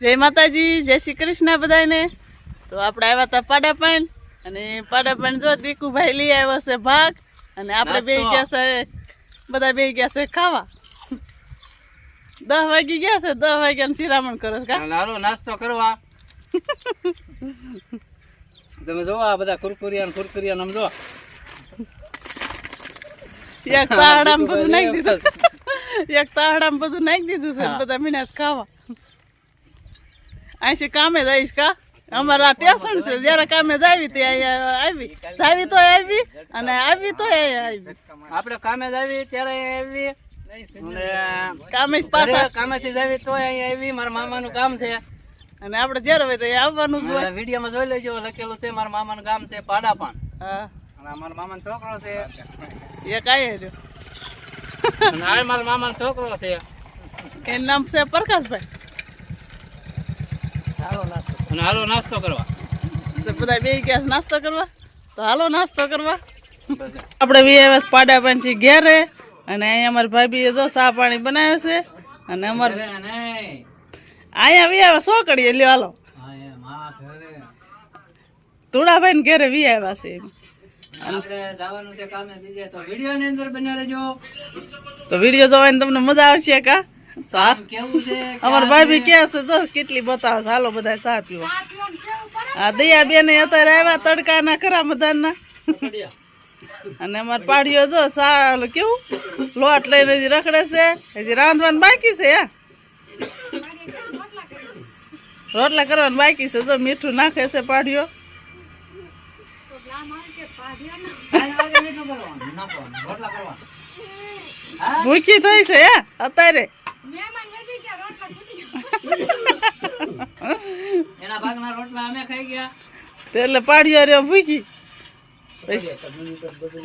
જય માતાજી જય શ્રી કૃષ્ણ બધાને તો આપણે આવ્યા હતા પાડાપાઈન અને પાડાપાઈન જો દીકુભાઈ લઈ આવ્યો છે ભાગ અને આપણે બે ગયા છે બધા બે ગયા છે ખાવા. દસ વાગી ગયા છે દસ વાગ્યા શિરામણ કરો હાલો નાસ્તો કરવા. તમે જોવો આ બધા કુરકુરિયા ને કુરકુરિયા આમ જો. એક તાહડામાં બધું નાખી દીધું. એક તાહડામાં બધું નાખી દીધું છે બધા મીનાસ ખાવા. અહીંથી કામે જઈશ કા? અમારા ટેશન છે. જયારે કામે જાવી તે આવી. જાવી તો આવી અને આવી તો આવી. આપણે કામે જ આવી ત્યારે આવી. કામે પાછા. કામેથી જ આવી તોય અહીં આવી. મારા મામાનું કામ છે. અને આપણે જ્યારે હોય તો આવવાનું જ હોય. વિડીયોમાં જોઈ લેજો લખેલું છે મારા મામાનું ગામ છે પાડાપાણ. હા. અને મારા મામાનો છોકરો છે. એ આયે રહ્યો મારા મામાનો છોકરો છે. એનું નામ છે પ્રકાશભાઈ. અને હાલો નાસ્તો કરવા. તો બધા બે ગયા નાસ્તો કરવા? તો હાલો નાસ્તો કરવા. આપણે બે છે પાડા પાંચી ઘેરે અને અહીંયા અમારી ભાભીએ જો સા પાણી બનાવે છે અને અમારે અહીંયા વી આવ્યા સો કરીએ લ્યો હાલો. ધુડાભાઈ ને ઘેરે. વી આવ્યા છે એમ. આપણે જવાનું છે કામે બીજે તો વીડિયો ની અંદર બન્યા રહેજો. તો વીડિયો જોવાની તમને મજા આવશે કા અમાર ભાભી કે છે? જો કેટલી બતાવે હાલો બધા ચા પીવા આ દયા બેન અત્યારે આવ્યા તડકાના ખરા બધાના અને અમાર પાડીઓ જો સાલ કેવું? લોટ લઈને હજી રખડે છે. હજી રાંધવાનું બાકી છે યા? રોટલા કરવાનું બાકી છે. જો મીઠું નાખે છે પાડ્યો. ભૂખી થઈ છે યા? અત્યારે. એના ભાગના રોટલા અમે ખાઈ ગયા. એટલે પાડીઓ રહ્યો ભૂખી.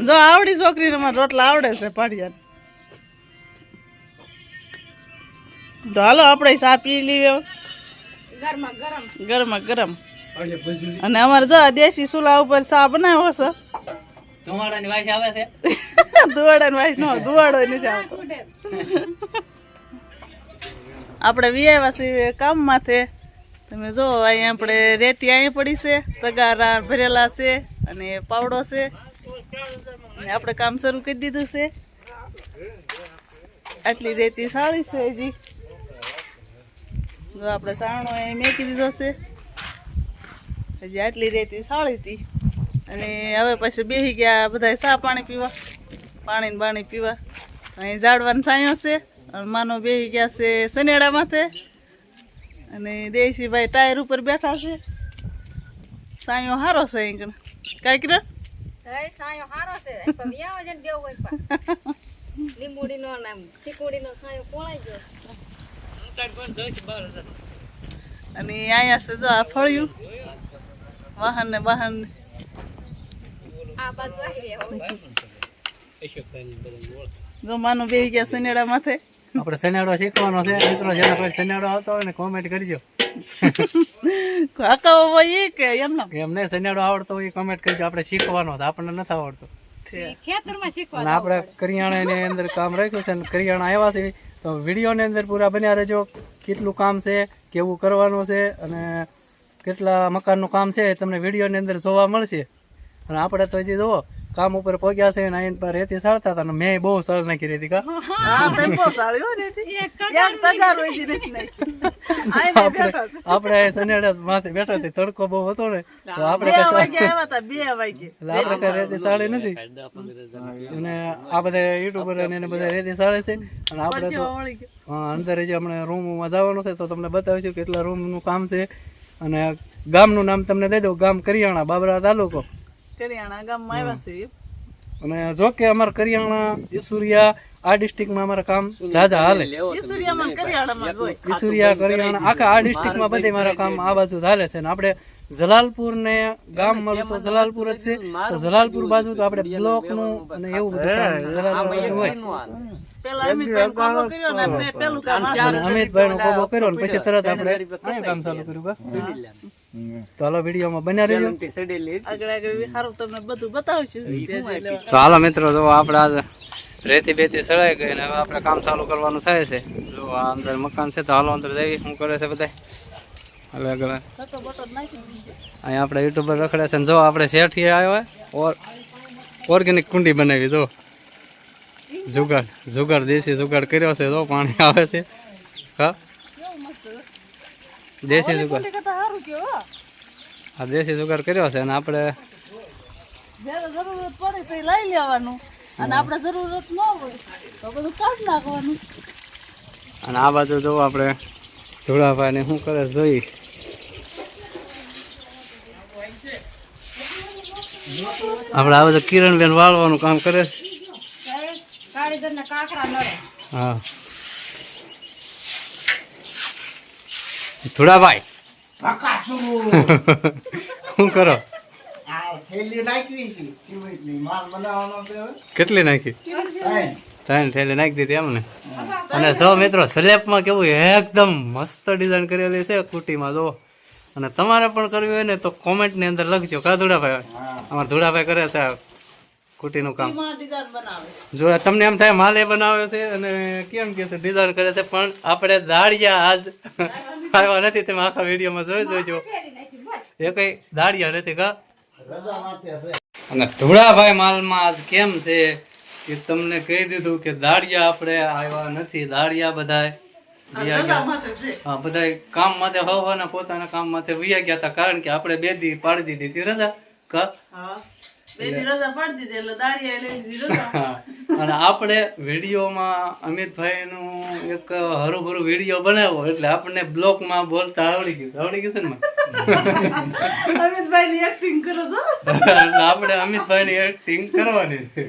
જો આવડી છોકરીને મારે રોટલા આવડે છે પાડિયા તો હાલો આપણે ચા પી લઈએ ગરમ. ગરમ અને અમારે જો આ દેશી ચૂલા ઉપર ચા બનાવ્યો છે. ધુમાડાની વાસ આવે છે. દુવાડા ને વાઈસ નો દુવાડો નથી આવતો. આપણે વિયાવા છીએ માથે તમે જો, અહીંયા આપણે રેતી અહીં પડી છે, તગારા ભરેલા છે અને પાવડો છે. આપણે કામ શરૂ કરી દીધું છે. આટલી રેતી સારી છે હજી. જો આપણે સાણો અહીં મેકી દીધો છે. હજી આટલી રેતી સાળી હતી. અને હવે પછી બેસી ગયા બધા ચા પાણી પીવા. પાણી બાણી પીવા. અહીં ઝાડવાનો છાંયો છે. માનો બેહી ગયા છે સનેડા માથે અને દેશીભાઈ ટાયર ઉપર બેઠા છે. સાંયો હારો છે અહીં કાંઈ કિરણ લીંબુડીનો ને આમ ચીકુડીનો સાયો કોળાઈ ગયો અને અહીંયા છે જો આ ફળ્યું. વાહન ને વાહન. આ બાજુ આવી જો માનો બે ગયા સનેડા માથે આપણે સનેડો શીખવાનો છે. મિત્રો જેને કોઈ સનેડો આવતો હોય ને કોમેન્ટ કરજો. કાકા હોય કે એમ ના એમને સનેડો આવડતો હોય કોમેન્ટ કરજો. આપણે શીખવાનો હતો આપણને નથી આવડતો. ખેતરમાં શીખવા અને આપણે કરિયાણાની અંદર કામ રાખ્યું છે અને કરિયાણા આવ્યા છે. તો વિડીયોની અંદર પૂરા બન્યા રહેજો. કેટલું કામ છે કેવું કરવાનું છે અને કેટલા મકાનનું કામ છે તમને તમને વિડીયોની અંદર જોવા મળશે. અને આપણે તો હજી જુઓ કામ ઉપર પહોંચ્યા છે ને અહીં પર રેતી સાળતા હતા મેં બહુ સળ નાખી રેતી કા. હા તેમ બહુ સારી હોય એક તગાર હોય છે નથી નાખી. બેઠા છે. આપણે સનેડા માથે બેઠા હતા તડકો બહુ હતો ને તો આપણે બે વાગે આવ્યા હતા બે વાગે. આપણે કઈ રેતી સાળી નથી. અને આ બધા યુટ્યુબર અને એને બધા રેતી સાળે છે અને આપણે તો હા, અંદર જે હમણાં રૂમમાં જવાનું છે તો તમને બતાવીશું કેટલા રૂમનું કામ છે. અને ગામનું નામ તમને દઈ દઉં ગામ કરિયાણા બાબરા તાલુકો. કરિયાણા ગામમાં આવ્યા છે અને જો કે અમારા કરિયાણા ઈસુરિયા આ ડિસ્ટ્રિક્ટમાં અમારા કામ ઝાઝા હાલે. ઈસુરિયા કરિયાણા આખા આ ડિસ્ટ્રિક્ટમાં બધે મારા કામ આ બાજુ હાલે છે ને આપણે જલાલપુર ને ગામ મળું તો જલાલપુર જ છે. તો જલાલપુર બાજુ તો આપણે બ્લોકનું અને એવું બધું જલાલપુર બાજુ હોય. અમિતભાઈ ને કોબો કર્યો ને પછી તરત આપણે કામ ચાલુ કર્યું કા? તો હાલો વિડીયોમાં બન્યા રહેજો. આગળ આગળ સારું તમને બધું બતાવશું. તો હાલો મિત્રો જો આપણે આજે રેતી બેતી સળાઈ ગઈ ને હવે આપણે કામ ચાલુ કરવાનું થાય છે. જો આ અંદર મકાન છે તો હાલો અંદર જઈએ. શું કરે છે બધા નાખી દીધો અહીંયા આપણે યુટ્યુબર રખડે છે જો આપણે શેઠી આવ્યો હોય. ઓર, ઓર્ગેનિક કુંડી બનાવી, જો. જુગાડ જુગાડ, દેશી જુગાડ કર્યો છે, જો પાણી આવે છે. હા? દેશી જુગાડ. આ દેશી જુગાડ કર્યો છે અને આપણે લઈ લેવાનું. અને આપણે જરૂરત ન હોય તો બધું કાઢી નાખવાનું. અને આ બાજુ જો આપણે ધોળાભાઈને શું કરે જોઈશ જોઈ. આપણે આ બધું કિરણબેન વાળવાનું કામ કરે હા. ધોળાભાઈ. શું કરો? કેટલી નાખી? ત્રણ. થેલી નાખી દીધી એમને. અને જો મિત્રો સ્લેપમાં કેવું એકદમ મસ્ત ડિઝાઇન કરેલી છે કુટીમાં જો અને તમારે પણ કરવી હોય ને તો કોમેન્ટની અંદર લખજો. કા ધુડાભાઈ અમારા ધુડાભાઈ કરે છે કુટીનું કામ. એમાં જો તમને એમ થાય માલે એ બનાવે છે અને કેમ કે છે ડિઝાઇન કરે છે પણ આપણે દાળિયા આજ આવ્યા નથી. તમે આખા વિડીયોમાં જોઈ જોજો. એ કઈ દાળિયા નથી કા? અને ધુળાભાઈ માલમાં આજ કેમ છે? એ તમને કહી દીધું કે દાળિયા આપણે આવ્યા નથી. દાળિયા બધાય છે. હા બધા કામ માટે હવાના પોતાના કામ માટે વિયા ગયા હતા કારણ કે આપણે બે દી પાડી દીધી હતી રજા. કા? અને આપણે વિડીયોમાં અમિતભાઈનું એક હરુભરું વીડિયો બનાવ્યો એટલે આપણને બ્લોકમાં બોલતા આવડી ગયું. આવડી ગયું છે ને અમિતભાઈ ની એક્ટિંગ કરો છો? એટલે આપણે અમિતભાઈની એક્ટિંગ કરવાની છે.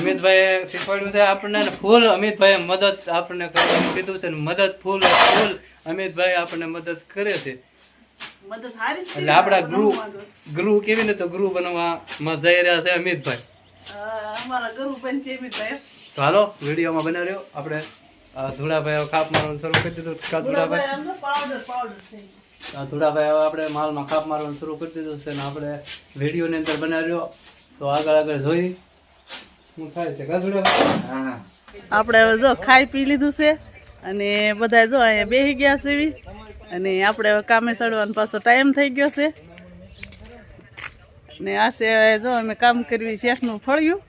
અમિતભાઈ શીખવાડ્યું છે આપણને ફૂલ અમિતભાઈ મદદ આપણને કરવાનું કીધું છે ને મદદ ફૂલ ફૂલ અમિતભાઈ આપણને મદદ કરે છે. એટલે આપણા ગુરુ ગુરુ કેવી ને તો ગૃહ બનવામાં જઈ રહ્યા છે અમિતભાઈ? હા, અમારા ગરુ પંચે અમિતભાઈ. તો હાલો વિડીયોમાં બનાવ્યો આપણે આ ધુળાભાઈ કાપ મારવાનું શરૂ કરી દીધું. ધુડાભાઈ? ધુળાભાઈ પાવડર પાવડર થઈ ગયું. હવે આપણે માલમાં કાપ મારવાનું શરૂ કરી દીધું છે ને આપણે વિડીયોની અંદર બનાવ્યો તો આગળ આગળ જોઈ. શું થાય છે? કા ધુડાભાઈ? આપણે હવે જો ખાઈ પી લીધું છે અને બધા જો અહીંયા બેસી ગયા છે અને આપણે કામે ચડવાનો પાછો ટાઈમ થઈ ગયો છે. ને આ છે જો અમે કામ કરવી શેઠનું ફળિયું.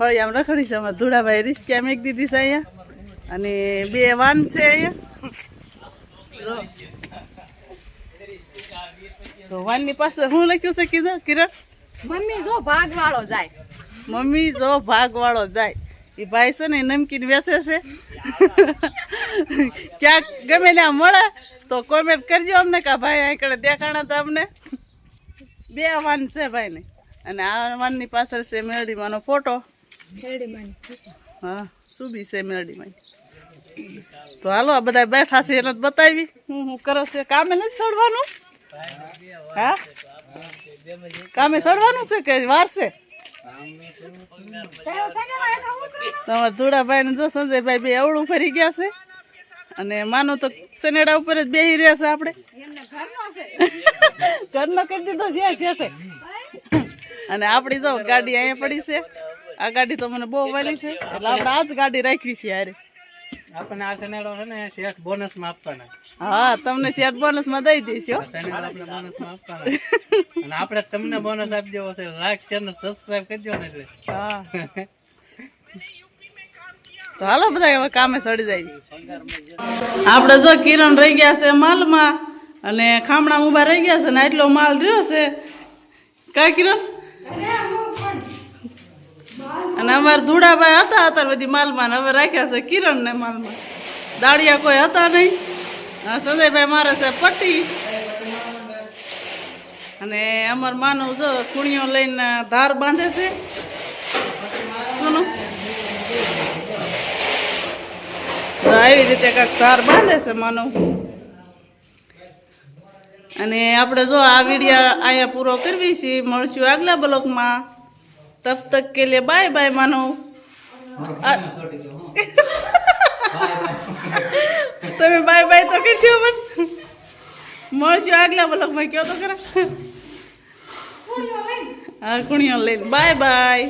આમ રખડી છે અમારા ધૂળાભાઈ રિસ્કી આમ એક દીધી છે અહીંયા. અને બે વાન છે અહીંયા. તો વાનની પાસે શું લખ્યું છે કીધું કિરણ? મમ્મી જો ભાગવાળો જાય. મમ્મી જો ભાગવાળો જાય. એ ભાઈ છે ને નમકીન વેચે છે. ક્યાંક ગમે ત્યાં મળે તો કોમેન્ટ કરજો અમને કે ભાઈ આંકડે દેખાણા તો અમને. બે વાન છે ભાઈને. અને આ વાનની પાછળ છે મેળડીમાંનો ફોટો. હા, શું બી છે મેળડીમાં તો હાલો, આ બધા બેઠા છે, એને બતાવી. હું હું કરો છે? કામે નથી છોડવાનું હા? કામે ચડવાનું છે કે વાર છે? તમારા ધોળાભાઈ ને જો સંજયભાઈ બે અવળું ફરી ગયા છે. અને માનો તો સનેડા ઉપર જ બેહી રહ્યા છે આપણે. ઘરનો કરી દીધો છે અને આપણી જો ગાડી અહીંયા પડી છે. આ ગાડી તો મને બહુ વાલી છે. એટલે આપણે આ જ ગાડી રાખવી છે યાર આપણને આ ચેનલો છે ને શેઠ બોનસમાં આપવાના. હા તમને શેર બોનસમાં દઈ દઈશ channel આપણે બોનસમાં આપવાના. અને આપણે તમને બોનસ આપી દેવો છે. લાઈક શેર ને સબસ્ક્રાઇબ કરજો ને એટલે. હા. તો હાલો બધા હવે કામે સડી જાય. આપણે જો કિરણ રહી ગયા છે માલમાં અને ખામણા ઊભા રહી ગયા છે ને આટલો માલ રહ્યો છે. કા કિરણ? અને અમારા ધૂળાભાઈ હતા અત્યારે બધી માલમાં હવે રાખ્યા છે કિરણને માલમાં. દાળિયા કોઈ હતા નહીં. સંજયભાઈ મારે છે પટ્ટી. અને અમાર માનવ જો કુણીઓ લઈને ધાર બાંધે છે. સુનું. આવી રીતે કાંક ધાર બાંધે છે માનવ. અને આપણે જો આ વીડિયો અહીંયા પૂરો કરવી છીએ મળશું આગલા બ્લોકમાં તબ तक के लिए बाय बाय मानो। તમે બાય બાય તો કહેજો પણ મળશું આગલા બ્લોકમાં કયો તો ખરા? હા કુણિયો લઈને. Bye bye